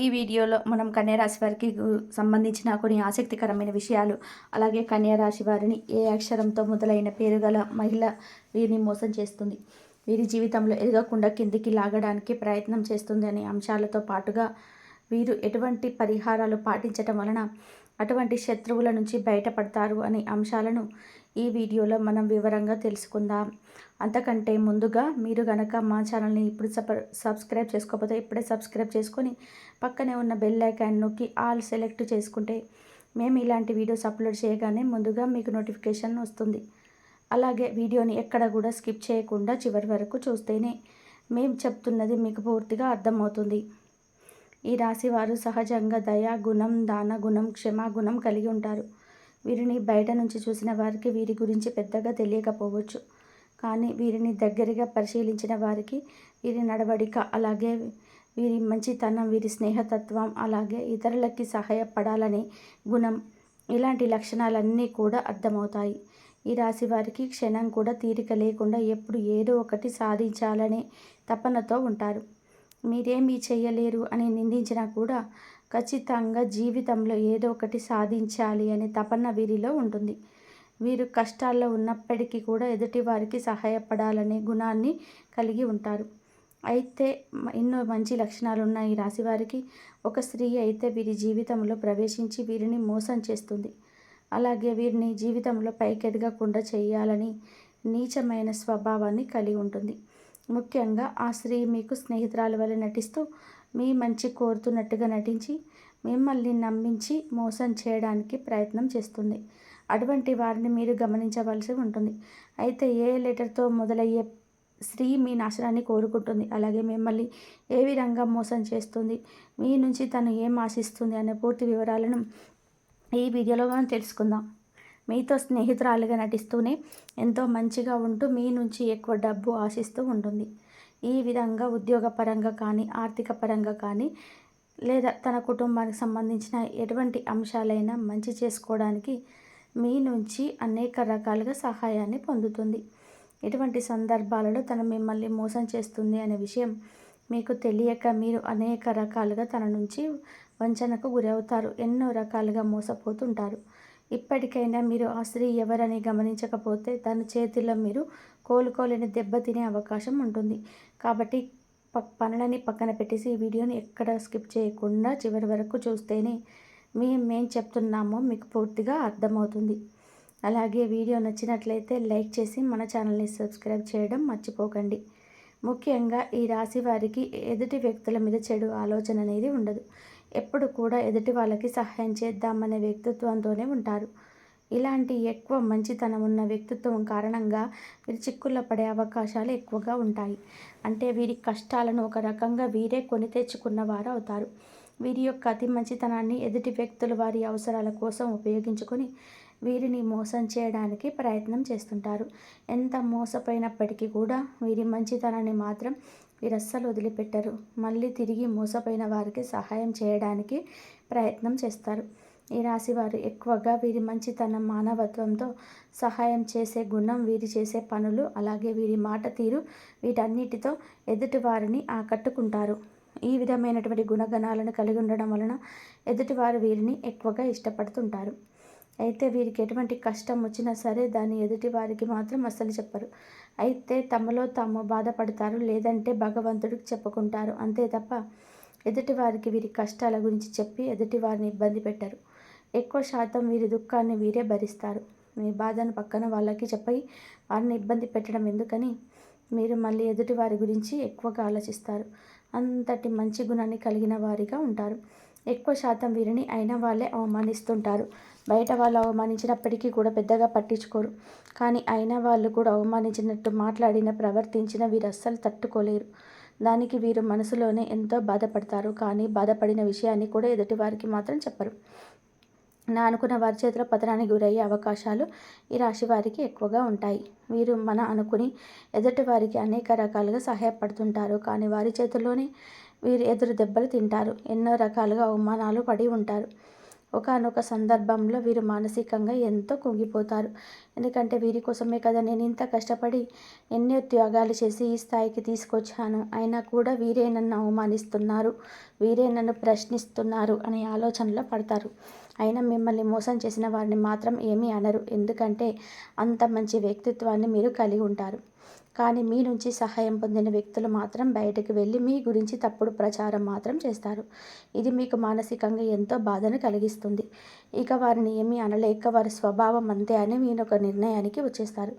ఈ వీడియోలో మనం కన్యారాశి వారికి సంబంధించిన కొన్ని ఆసక్తికరమైన విషయాలు అలాగే కన్యారాశి వారిని ఏ అక్షరంతో మొదలైన పేరు గల మహిళ వీరిని మోసం చేస్తుంది. వీరి జీవితంలో ఎదగకుండా కిందికి లాగడానికి ప్రయత్నం చేస్తుంది అనే అంశాలతో పాటుగా వీరు ఎటువంటి పరిహారాలు పాటించటం వలన అటువంటి శత్రువుల నుంచి బయటపడతారు అనే అంశాలను ఈ వీడియోలో మనం వివరంగా తెలుసుకుందాం. అంతకంటే ముందుగా మీరు గనక మా ఛానల్ని ఇప్పుడు సబ్స్క్రైబ్ చేసుకోకపోతే ఇప్పుడే సబ్స్క్రైబ్ చేసుకొని పక్కనే ఉన్న బెల్ ఐకాన్ నొక్కి ఆల్ సెలెక్ట్ చేసుకుంటే మేము ఇలాంటి వీడియోస్ అప్లోడ్ చేయగానే ముందుగా మీకు నోటిఫికేషన్ వస్తుంది. అలాగే వీడియోని ఎక్కడ కూడా స్కిప్ చేయకుండా చివరి వరకు చూస్తేనే మేము చెప్తున్నది మీకు పూర్తిగా అర్థమవుతుంది. ఈ రాశి వారు సహజంగా దయా గుణం దాన గుణం క్షమా గుణం కలిగి ఉంటారు. వీరిని బయట నుంచి చూసిన వారికి వీరి గురించి పెద్దగా తెలియకపోవచ్చు. కానీ వీరిని దగ్గరగా పరిశీలించిన వారికి వీరి నడవడిక అలాగే వీరి మంచితనం వీరి స్నేహతత్వం అలాగే ఇతరులకి సహాయపడాలనే గుణం ఇలాంటి లక్షణాలన్నీ కూడా అర్థమవుతాయి. ఈ రాశి వారికి క్షణం కూడా తీరిక లేకుండా ఎప్పుడు ఏదో ఒకటి సాధించాలనే తపనతో ఉంటారు. మీరేమీ చేయలేరు అని నిందించినా కూడా ఖచ్చితంగా జీవితంలో ఏదో ఒకటి సాధించాలి అనే తపన వీరిలో ఉంటుంది. వీరు కష్టాల్లో ఉన్నప్పటికీ కూడా ఎదుటి వారికి సహాయపడాలనే గుణాన్ని కలిగి ఉంటారు. అయితే ఎన్నో మంచి లక్షణాలు ఉన్నాయి ఈ రాశి వారికి ఒక స్త్రీ అయితే వీరి జీవితంలో ప్రవేశించి వీరిని మోసం చేస్తుంది. అలాగే వీరిని జీవితంలో పైకెదగకుండా చేయాలని నీచమైన స్వభావాన్ని కలిగి ఉంటుంది. ముఖ్యంగా ఆ స్త్రీ మీకు స్నేహితురాల వల్ల నటిస్తూ మీ మంచి కోరుతున్నట్టుగా నటించి మిమ్మల్ని నమ్మించి మోసం చేయడానికి ప్రయత్నం చేస్తుంది. అటువంటి వారిని మీరు గమనించవలసి ఉంటుంది. అయితే ఏ లెటర్తో మొదలయ్యే స్త్రీ మీ నాశనాన్ని కోరుకుంటుంది? అలాగే మిమ్మల్ని ఏ విధంగా మోసం చేస్తుంది? మీ నుంచి తను ఏం ఆశిస్తుంది? అనే పూర్తి వివరాలను ఈ వీడియోలో మనం తెలుసుకుందాం. మీతో స్నేహితురాలుగా నటిస్తూనే ఎంతో మంచిగా ఉంటూ మీ నుంచి ఎక్కువ డబ్బు ఆశిస్తూ ఉంటుంది. ఈ విధంగా ఉద్యోగపరంగా కానీ ఆర్థిక పరంగా కానీ లేదా తన కుటుంబానికి సంబంధించిన ఎటువంటి అంశాలైనా మంచి చేసుకోవడానికి మీ నుంచి అనేక రకాలుగా సహాయాన్ని పొందుతుంది. ఇటువంటి సందర్భాలలో తను మిమ్మల్ని మోసం చేస్తుంది అనే విషయం మీకు తెలియక మీరు అనేక రకాలుగా తన నుంచి వంచనకు గురవుతారు. ఎన్నో రకాలుగా మోసపోతుంటారు. ఇప్పటికైనా మీరు ఆ స్త్రీ ఎవరని గమనించకపోతే తన చేతిలో మీరు కోలుకోలేని దెబ్బతినే అవకాశం ఉంటుంది. కాబట్టి పనులని పక్కన పెట్టేసి ఈ వీడియోని ఎక్కడ స్కిప్ చేయకుండా చివరి వరకు చూస్తేనే మేము చెప్తున్నామో మీకు పూర్తిగా అర్థమవుతుంది. అలాగే వీడియో నచ్చినట్లయితే లైక్ చేసి మన ఛానల్ని సబ్స్క్రైబ్ చేయడం మర్చిపోకండి. ముఖ్యంగా ఈ రాశి వారికి ఎదుటి వ్యక్తుల మీద చెడు ఆలోచన అనేది ఉండదు. ఎప్పుడు కూడా ఎదుటి వాళ్ళకి సహాయం చేద్దామనే వ్యక్తిత్వంతోనే ఉంటారు. ఇలాంటి ఎక్కువ మంచితనం ఉన్న వ్యక్తిత్వం కారణంగా వీరు చిక్కుల్లో పడే అవకాశాలు ఎక్కువగా ఉంటాయి. అంటే వీరి కష్టాలను ఒక రకంగా వీరే కొని తెచ్చుకున్న వారు అవుతారు. వీరి యొక్క అతి మంచితనాన్ని ఎదుటి వ్యక్తులు వారి అవసరాల కోసం ఉపయోగించుకొని వీరిని మోసం చేయడానికి ప్రయత్నం చేస్తుంటారు. ఎంత మోసపోయినప్పటికీ కూడా వీరి మంచితనాన్ని మాత్రం వీరస్సలు వదిలిపెట్టరు. మళ్ళీ తిరిగి మోసపోయిన వారికి సహాయం చేయడానికి ప్రయత్నం చేస్తారు. ఈ రాశి వారు ఎక్కువగా వీరి మంచితనం మానవత్వంతో సహాయం చేసే గుణం వీరి చేసే పనులు అలాగే వీరి మాట తీరు వీటన్నిటితో ఎదుటి వారిని ఆకట్టుకుంటారు. ఈ విధమైనటువంటి గుణగణాలను కలిగి ఉండడం వలన ఎదుటివారు వీరిని ఎక్కువగా ఇష్టపడుతుంటారు. అయితే వీరికి ఎటువంటి కష్టం వచ్చినా సరే దాన్ని ఎదుటి వారికి మాత్రం అస్సలు చెప్పరు. అయితే తమలో తాము బాధపడతారు లేదంటే భగవంతుడికి చెప్పుకుంటారు. అంతే తప్ప ఎదుటి వారికి వీరి కష్టాల గురించి చెప్పి ఎదుటి వారిని ఇబ్బంది పెట్టరు. ఎక్కువ శాతం వీరి దుఃఖాన్ని వీరే భరిస్తారు. మీ బాధను పక్కన వాళ్ళకి చెప్పి వారిని ఇబ్బంది పెట్టడం ఎందుకని మీరు మళ్ళీ ఎదుటి వారి గురించి ఎక్కువగా ఆలోచిస్తారు. అంతటి మంచి గుణాన్ని కలిగిన వారిగా ఉంటారు. ఎక్కువ శాతం వీరిని అయిన వాళ్ళే అవమానిస్తుంటారు. బయట వాళ్ళు అవమానించినప్పటికీ కూడా పెద్దగా పట్టించుకోరు. కానీ అయిన వాళ్ళు కూడా అవమానించినట్టు మాట్లాడిన ప్రవర్తించిన వీరు అస్సలు తట్టుకోలేరు. దానికి వీరు మనసులోనే ఎంతో బాధపడతారు. కానీ బాధపడిన విషయాన్ని కూడా ఎదుటి వారికి మాత్రం చెప్పరు. నా అనుకున్న వారి చేతిలో పతనానికి గురయ్యే అవకాశాలు ఈ రాశి వారికి ఎక్కువగా ఉంటాయి. వీరు మన అనుకుని ఎదుటి వారికి అనేక రకాలుగా సహాయపడుతుంటారు. కానీ వారి చేతుల్లోనే వీరు ఎదురు దెబ్బలు తింటారు. ఎన్నో రకాలుగా అవమానాలు పడి ఉంటారు. ఒకనొక సందర్భంలో వీరు మానసికంగా ఎంతో కుంగిపోతారు. ఎందుకంటే వీరి కోసమే కదా నేను ఇంత కష్టపడి ఎన్ని త్యాగాలు చేసి ఈ స్థాయికి తీసుకొచ్చాను. అయినా కూడా వీరే నన్ను అవమానిస్తున్నారు. వీరే నన్ను ప్రశ్నిస్తున్నారు అనే ఆలోచనలో పడతారు. అయినా మిమ్మల్ని మోసం చేసిన వారిని మాత్రం ఏమీ అనరు. ఎందుకంటే అంత మంచి వ్యక్తిత్వాన్ని మీరు కలిగి ఉంటారు. కానీ మీ నుంచి సహాయం పొందిన వ్యక్తులు మాత్రం బయటకు వెళ్ళి మీ గురించి తప్పుడు ప్రచారం మాత్రం చేస్తారు. ఇది మీకు మానసికంగా ఎంతో బాధను కలిగిస్తుంది. ఇక వారిని ఏమీ అనలేక వారి స్వభావం అంతే అని మీరు ఒక నిర్ణయానికి వచ్చేస్తారు.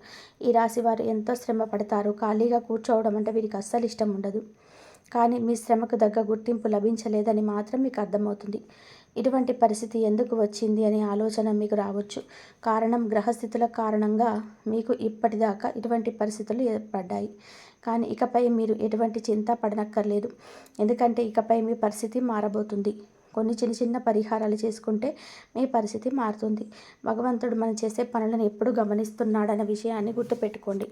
ఈ రాశి వారు ఎంతో శ్రమ పడతారు ఖాళీగా కూర్చోవడం అంటే వీరికి అస్సలు ఇష్టం ఉండదు. కానీ మీ శ్రమకు తగ్గ గుర్తింపు లభించలేదని మాత్రం మీకు అర్థమవుతుంది. ఇటువంటి పరిస్థితి ఎందుకు వచ్చింది అనే ఆలోచన మీకు రావచ్చు. కారణం గ్రహస్థితుల కారణంగా మీకు ఇప్పటిదాకా ఇటువంటి పరిస్థితులు ఏర్పడ్డాయి. కానీ ఇకపై మీరు ఎటువంటి చింత పడనక్కర్లేదు. ఎందుకంటే ఇకపై మీ పరిస్థితి మారబోతుంది. కొన్ని చిన్న చిన్న పరిహారాలు చేసుకుంటే మీ పరిస్థితి మారుతుంది. భగవంతుడు మనం చేసే పనులను ఎప్పుడు గమనిస్తున్నాడన్న విషయాన్ని గుర్తుపెట్టుకోండి.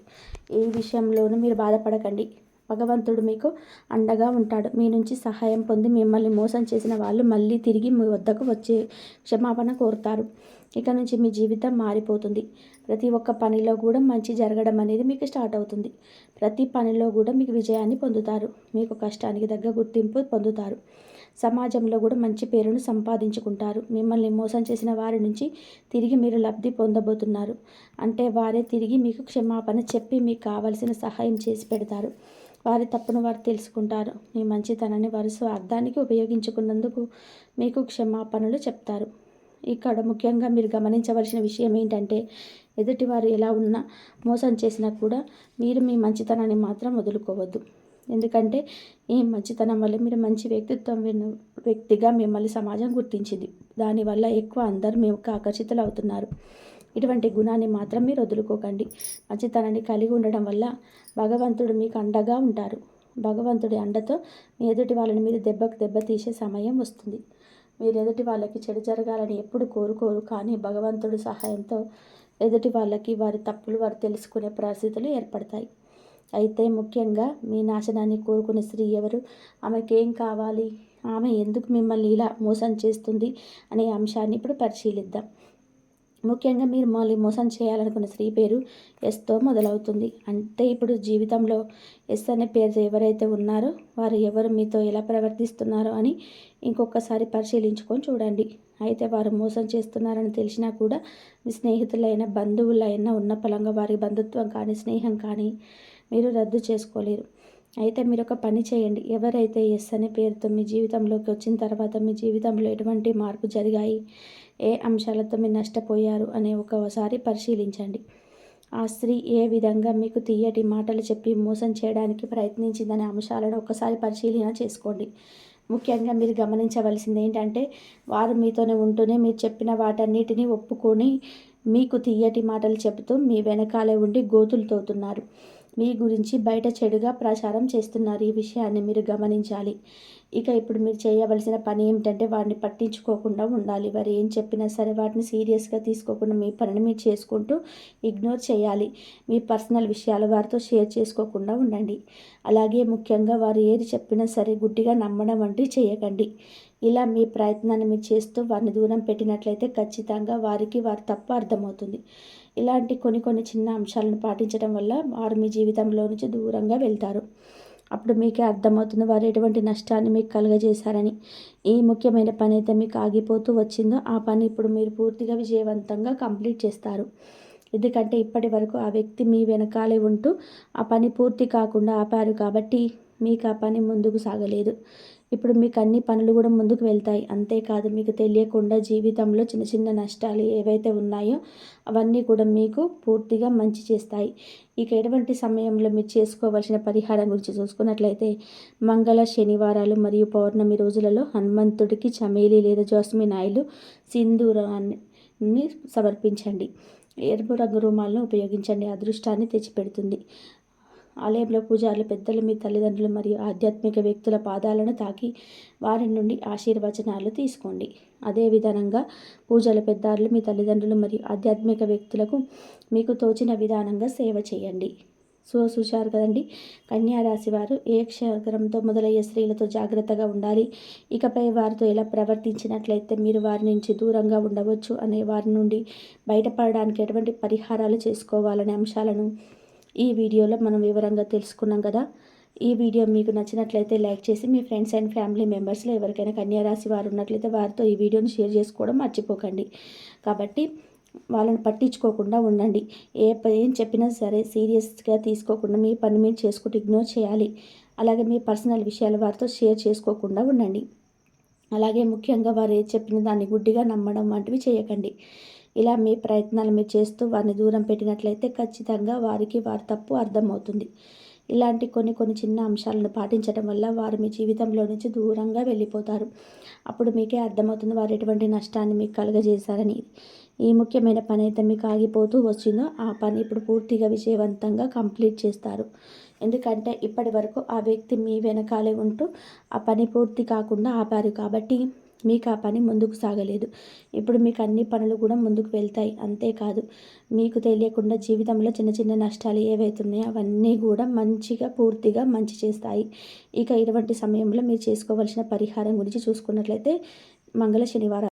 ఈ విషయంలోనూ మీరు బాధపడకండి. భగవంతుడు మీకు అండగా ఉంటాడు. మీ నుంచి సహాయం పొంది మిమ్మల్ని మోసం చేసిన వాళ్ళు మళ్ళీ తిరిగి మీ వద్దకు వచ్చే క్షమాపణ కోరుతారు. ఇక నుంచి మీ జీవితం మారిపోతుంది. ప్రతి ఒక్క పనిలో కూడా మంచి జరగడం అనేది మీకు స్టార్ట్ అవుతుంది. ప్రతి పనిలో కూడా మీకు విజయాన్ని పొందుతారు. మీకు కష్టానికి తగ్గ గుర్తింపు పొందుతారు. సమాజంలో కూడా మంచి పేరును సంపాదించుకుంటారు. మిమ్మల్ని మోసం చేసిన వారి నుంచి తిరిగి మీరు లబ్ధి పొందబోతున్నారు. అంటే వారే తిరిగి మీకు క్షమాపణ చెప్పి మీకు కావలసిన సహాయం చేసి పెడతారు. వారి తప్పును వారు తెలుసుకుంటారు. మీ మంచితనాన్ని వారు స్వార్థానికి ఉపయోగించుకున్నందుకు మీకు క్షమాపణలు చెప్తారు. ఇక్కడ ముఖ్యంగా మీరు గమనించవలసిన విషయం ఏంటంటే ఎదుటివారు ఎలా ఉన్నా మోసం చేసినా కూడా మీరు మీ మంచితనాన్ని మాత్రం వదులుకోవద్దు. ఎందుకంటే ఈ మంచితనం వల్ల మీరు మంచి వ్యక్తిత్వం వ్యక్తిగా మిమ్మల్ని సమాజం గుర్తించింది. దానివల్ల ఎక్కువ అందరు మేము ఆకర్షితులు అవుతున్నారు. ఇటువంటి గుణాన్ని మాత్రం మీరు వదులుకోకండి. మంచితనాన్ని కలిగి ఉండడం వల్ల భగవంతుడు మీకు అండగా ఉంటారు. భగవంతుడి అండతో మీ ఎదుటి వాళ్ళని మీరు దెబ్బకు దెబ్బ తీసే సమయం వస్తుంది. మీరు ఎదుటి వాళ్ళకి చెడు జరగాలని ఎప్పుడు కోరుకోరు కానీ భగవంతుడి సహాయంతో ఎదుటి వాళ్ళకి వారి తప్పులు వారు తెలుసుకునే పరిస్థితులు ఏర్పడతాయి. అయితే ముఖ్యంగా మీ నాశనాన్ని కోరుకునే స్త్రీ ఎవరు? ఆమెకేం కావాలి? ఆమె ఎందుకు మిమ్మల్ని ఇలా మోసం చేస్తుంది అనే అంశాన్ని ఇప్పుడు పరిశీలిద్దాం. ముఖ్యంగా మీరు మళ్ళీ మోసం చేయాలనుకున్న స్త్రీ పేరు ఎస్తో మొదలవుతుంది. అంటే ఇప్పుడు జీవితంలో ఎస్ అనే పేరు ఎవరైతే ఉన్నారో వారు ఎవరు మీతో ఎలా ప్రవర్తిస్తున్నారో అని ఇంకొకసారి పరిశీలించుకొని చూడండి. అయితే వారు మోసం చేస్తున్నారని తెలిసినా కూడా మీ స్నేహితులైన బంధువులైనా ఉన్న పలంగా వారి బంధుత్వం కానీ స్నేహం కానీ మీరు రద్దు చేసుకోలేరు. అయితే మీరు ఒక పని చేయండి. ఎవరైతే ఎస్ అనే పేరుతో మీ జీవితంలోకి వచ్చిన తర్వాత మీ జీవితంలో ఎటువంటి మార్పు జరిగాయి? ఏ అంశాలతో మీరు నష్టపోయారు అనే ఒకసారి పరిశీలించండి. ఆ స్త్రీ ఏ విధంగా మీకు తీయటి మాటలు చెప్పి మోసం చేయడానికి ప్రయత్నించిందనే అంశాలను ఒకసారి పరిశీలన చేసుకోండి. ముఖ్యంగా మీరు గమనించవలసింది ఏంటంటే వారు మీతోనే ఉంటూనే మీరు చెప్పిన వాటన్నిటిని ఒప్పుకొని మీకు తీయటి మాటలు చెబుతూ మీ వెనకాలే ఉండి గోతులు తోతున్నారు. మీ గురించి బయట చెడుగా ప్రచారం చేస్తున్నారు. ఈ విషయాన్ని మీరు గమనించాలి. ఇక ఇప్పుడు మీరు చేయవలసిన పని ఏమిటంటే వారిని పట్టించుకోకుండా ఉండాలి. వారు ఏం చెప్పినా సరే వాటిని సీరియస్గా తీసుకోకుండా మీ పనిని మీరు చేసుకుంటూ ఇగ్నోర్ చేయాలి. మీ పర్సనల్ విషయాలు వారితో షేర్ చేసుకోకుండా ఉండండి. అలాగే ముఖ్యంగా వారు ఏది చెప్పినా సరే గుడ్డిగా నమ్మడం వంటివి చేయకండి. ఇలా మీ ప్రయత్నాన్ని మీరు చేస్తూ వారిని దూరం పెట్టినట్లయితే ఖచ్చితంగా వారికి వారు తప్పు అర్థమవుతుంది. ఇలాంటి కొన్ని కొన్ని చిన్న అంశాలను పాటించడం వల్ల వారు మీ జీవితంలో నుంచి దూరంగా వెళ్తారు. అప్పుడు మీకే అర్థమవుతుంది వారు ఎటువంటి నష్టాన్ని మీకు కలుగజేశారని. ఈ ముఖ్యమైన పని అయితే మీకు ఆగిపోతూ వచ్చిందో ఆ పని ఇప్పుడు మీరు పూర్తిగా విజయవంతంగా కంప్లీట్ చేస్తారు. ఎందుకంటే ఇప్పటి వరకు ఆ వ్యక్తి మీ వెనకాలే ఉంటూ ఆ పని పూర్తి కాకుండా ఆపారు కాబట్టి మీకు ఆ పని ముందుకు సాగలేదు. ఇప్పుడు మీకు అన్ని పనులు కూడా ముందుకు వెళ్తాయి. అంతేకాదు మీకు తెలియకుండా జీవితంలో చిన్న చిన్న నష్టాలు ఏవైతే ఉన్నాయో అవన్నీ కూడా మీకు పూర్తిగా మంచి చేస్తాయి. ఇక ఎటువంటి సమయంలో మీరు చేసుకోవాల్సిన పరిహారం గురించి చూసుకున్నట్లయితే మంగళ శనివారాలు మరియు పౌర్ణమి రోజులలో హనుమంతుడికి చమేలి లేదా జాస్మిన్ ఆయిల్ సింధూరాన్ని సమర్పించండి. ఎరుపు రంగు రుమాలను ఉపయోగించండి. అదృష్టాన్ని తెచ్చిపెడుతుంది. ఆలయంలో పూజారులు పెద్దలు మీ తల్లిదండ్రులు మరియు ఆధ్యాత్మిక వ్యక్తుల పాదాలను తాకి వారి నుండి ఆశీర్వచనాలు తీసుకోండి. అదే విధానంగా పూజల పెద్దారులు మీ తల్లిదండ్రులు మరియు ఆధ్యాత్మిక వ్యక్తులకు మీకు తోచిన విధానంగా సేవ చేయండి. సో చూశారు కదండి కన్యారాశి వారు ఏ క్షేత్రంతో మొదలయ్యే స్త్రీలతో జాగ్రత్తగా ఉండాలి? ఇకపై వారితో ఎలా ప్రవర్తించినట్లయితే మీరు వారి నుంచి దూరంగా ఉండవచ్చు అనే వారి నుండి బయటపడడానికి ఎటువంటి పరిహారాలు చేసుకోవాలనే అంశాలను ఈ వీడియోలో మనం వివరంగా తెలుసుకున్నాం కదా. ఈ వీడియో మీకు నచ్చినట్లయితే లైక్ చేసి మీ ఫ్రెండ్స్ అండ్ ఫ్యామిలీ మెంబర్స్లో ఎవరికైనా కన్యారాశి వారు ఉన్నట్లయితే వారితో ఈ వీడియోని షేర్ చేసుకోవడం మర్చిపోకండి. కాబట్టి వాళ్ళని పట్టించుకోకుండా ఉండండి. ఏ ఏం చెప్పినా సరే సీరియస్గా తీసుకోకుండా మీ పని మీరు చేసుకుంటూ ఇగ్నోర్ చేయాలి. అలాగే మీ పర్సనల్ విషయాలు వారితో షేర్ చేసుకోకుండా ఉండండి. అలాగే ముఖ్యంగా వారు ఏది చెప్పిన దాన్ని గుడ్డిగా నమ్మడం వంటివి చేయకండి. ఇలా మీ ప్రయత్నాలు మీరు చేస్తూ వారిని దూరం పెట్టినట్లయితే ఖచ్చితంగా వారికి వారి తప్పు అర్థమవుతుంది. ఇలాంటి కొన్ని కొన్ని చిన్న అంశాలను పాటించడం వల్ల వారు మీ జీవితంలో నుంచి దూరంగా వెళ్ళిపోతారు. అప్పుడు మీకే అర్థమవుతుంది వారు ఎటువంటి నష్టాన్ని మీకు కలుగజేశారని. ఈ ముఖ్యమైన పని అయితే మీకు ఆగిపోతూ వచ్చిందో ఆ పని ఇప్పుడు పూర్తిగా విజయవంతంగా కంప్లీట్ చేస్తారు. ఎందుకంటే ఇప్పటి వరకు ఆ వ్యక్తి మీ వెనకాలే ఉంటూ ఆ పని పూర్తి కాకుండా ఆపారు కాబట్టి మీకు ఆ పని ముందుకు సాగలేదు. ఇప్పుడు మీకు అన్ని పనులు కూడా ముందుకు వెళ్తాయి. అంతేకాదు మీకు తెలియకుండా జీవితంలో చిన్న చిన్న నష్టాలు ఏవైతున్నాయో అవన్నీ కూడా మంచిగా పూర్తిగా మంచి చేస్తాయి. ఇక ఇటువంటి సమయంలో మీరు చేసుకోవాల్సిన పరిహారం గురించి చూసుకున్నట్లయితే మంగళ శనివారం.